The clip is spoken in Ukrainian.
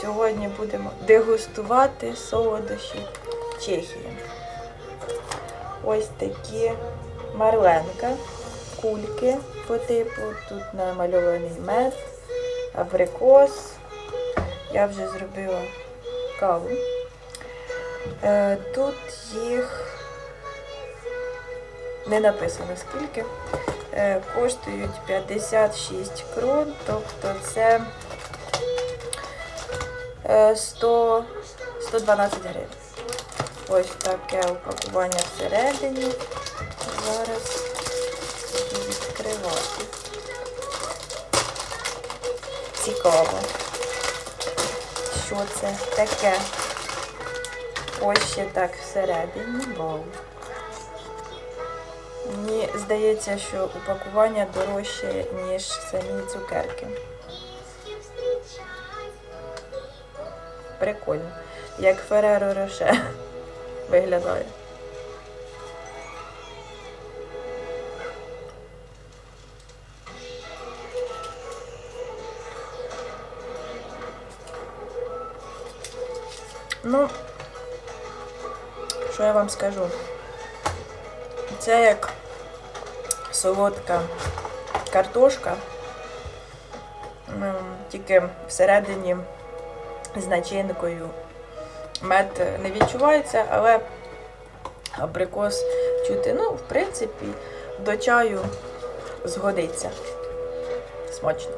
Сьогодні будемо дегустувати солодощі Чехії. Ось такі марленка, кульки по типу. Тут намальований мед, абрикос. Я вже зробила каву. Е, Тут їх не написано скільки. Е, Коштують 56 крон, тобто це 100, 112 гривень. Ось таке упакування всередині. Зараз буду відкривати. Цікаво. Що це таке? Ось ще так всередині. Вау. Мені здається, що упакування дорожче, ніж самі цукерки. Прикольно. Як Фереро Роше виглядає. Ну, що я вам скажу? Це як солодка картошка, тільки всередині з начинкою. Мед не відчувається, але абрикос чути. Ну, в принципі, до чаю згодиться. Смачно.